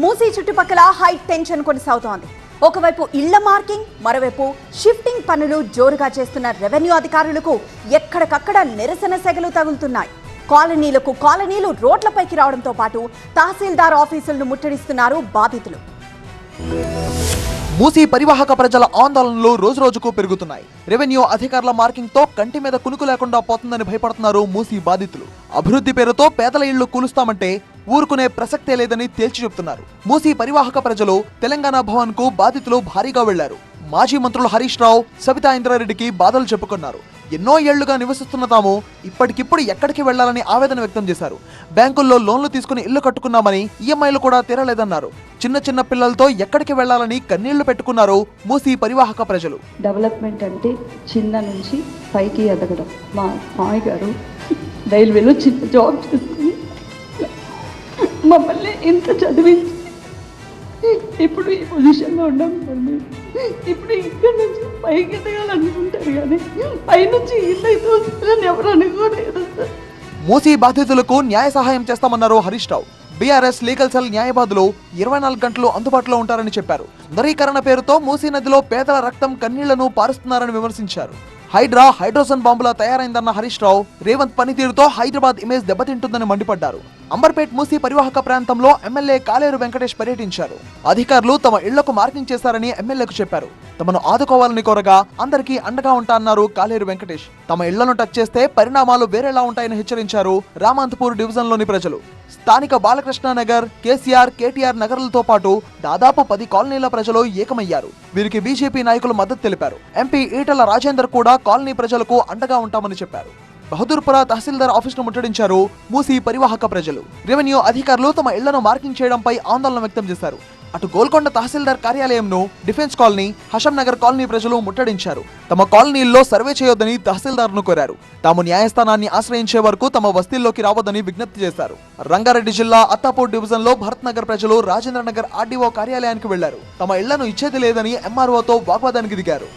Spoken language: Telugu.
మూసీ చుట్టుపక్కల హై టెన్షన్ కొనసాగుతోంది. ఒకవైపు ఇళ్ళ మార్కింగ్ మరోవైపు షిఫ్టింగ్ పనులు జోరుగా చేస్తున్న రెవెన్యూ అధికారులకు ఎక్కడికక్కడ నిరసన సెగలు తగులుతున్నాయి. కాలనీలకు కాలనీలు రోడ్లపైకి రావడంతో పాటు తహసీల్దార్ ఆఫీసులను ముట్టడిస్తున్నారు బాధితులు. మూసీ పరివాహక ప్రజల ఆందోళనలు రోజురోజుకు పెరుగుతున్నాయి. రెవెన్యూ అధికారుల మార్కింగ్తో కంటి మీద కునుకు లేకుండా పోతుందని భయపడుతున్నారు మూసీ బాధితులు. అభివృద్ధి పేరుతో పేదల ఇళ్ళు కూలుస్తామంటే ఊరుకునే ప్రసక్తే లేదని తేల్చి చెబుతున్నారు మూసీ పరివాహక ప్రజలు తెలంగాణ భవన్కు బాధితులు భారీగా వెళ్ళారు. మాజీ మంత్రులు హరీష్ రావు సబితా ఇంద్రారెడ్డికి బాధలు చెప్పుకున్నారు. ఎన్నో ఏళ్ళుగా నివసిస్తున్న తాము ఇప్పటికిప్పుడు ఎక్కడికి వెళ్ళాలని ఆవేదన వ్యక్తం చేశారు. బ్యాంకుల్లో లోన్లు తీసుకుని ఇల్లు కట్టుకున్నామని ఈఎంఐలు కూడా తీరలేదన్నారు. చిన్న చిన్న పిల్లలతో ఎక్కడికి వెళ్ళాలని కన్నీళ్ళు పెట్టుకున్నారు మూసీ పరివాహక ప్రజలు. డెవలప్మెంట్ అంటే చిన్న నుంచి పైకి ఎదగడం. మా మామయ్య గారు రైల్వేలో చిన్న జాబ్ మమ్మల్ని ఇంత చదివించి ఇప్పుడు ఈ పొజిషన్లో ఉన్నాం మేము ఇప్పుడు ఇక్కడి నుంచి పైకి ఎదగాలనుకుంటారు కానీ పైనుంచి ఇల్లు అయితే ఎవరు అనుకోలేదు సార్. మూసీ బాధితులకు న్యాయ సహాయం చేస్తామన్నారు Harish Rao. BRS legal cell న్యాయవాదులు ఇరవై నాలుగు గంటలు అందుబాటులో ఉంటారని చెప్పారు. నరీకరణ పేరుతో మూసీ నదిలో పేదల రక్తం కన్నీళ్ళను పారుస్తున్నారని విమర్శించారు. హైడ్రా హైడ్రోజన్ బాంబులా తయారైందన్న హరీష్ రావు రేవంత్ పనితీరుతో హైదరాబాద్ ఇమేజ్ దెబ్బతింటుందని మండిపడ్డారు. అంబర్పేట్ మూసీ పరివాహక ప్రాంతంలో ఎమ్మెల్యే కాలేరు వెంకటేష్ పర్యటించారు. అధికారులు తమ ఇళ్ళకు మార్కింగ్ చేశారని ఎమ్మెల్యేకు చెప్పారు. తమను ఆదుకోవాలని కోరగా అందరికీ అండగా ఉంటా అన్నారు కాలేరు వెంకటేష్. తమ ఇళ్ళను టచ్ చేస్తే పరిణామాలు వేరేలా ఉంటాయని హెచ్చరించారు రామంతపూర్ డివిజన్లోని ప్రజలు. స్థానిక బాలకృష్ణ నగర్ కేసీఆర్ కేటీఆర్ నగర్లతో పాటు దాదాపు పది కాలనీల ప్రజలు ఏకమయ్యారు. వీరికి బీజేపీ నాయకులు మద్దతు తెలిపారు. ఎంపీ ఈటల రాజేందర్ కూడా కాలనీ ప్రజలకు అండగా ఉంటామని చెప్పారు. బహదూర్పుర తహసీల్దార్ ఆఫీసును ముట్టడించారు మూసీ పరివాహక ప్రజలు. రెవెన్యూ అధికారులు తమ ఇళ్ళను మార్కింగ్ చేయడంపై ఆందోళన వ్యక్తం చేశారు. అటు గోల్కొండ తహసీల్దార్ కార్యాలయంను defence colony Hasham Nagar colony ప్రజలు ముట్టడించారు. తమ కాలనీల్లో సర్వే చేయొద్దని తహసీల్దార్ను కోరారు. తాము న్యాయస్థానాన్ని ఆశ్రయించే వరకు తమ వస్తీల్లోకి రావద్దని విజ్ఞప్తి చేశారు. రంగారెడ్డి జిల్లా అత్తాపూర్ డివిజన్లో భరత్ నగర్ ప్రజలు రాజేంద్ర నగర్ ఆర్డీఓ కార్యాలయానికి వెళ్ళారు. తమ ఇళ్ళను ఇచ్చేది లేదని ఎంఆర్ఓతో వాగ్వాదానికి దిగారు.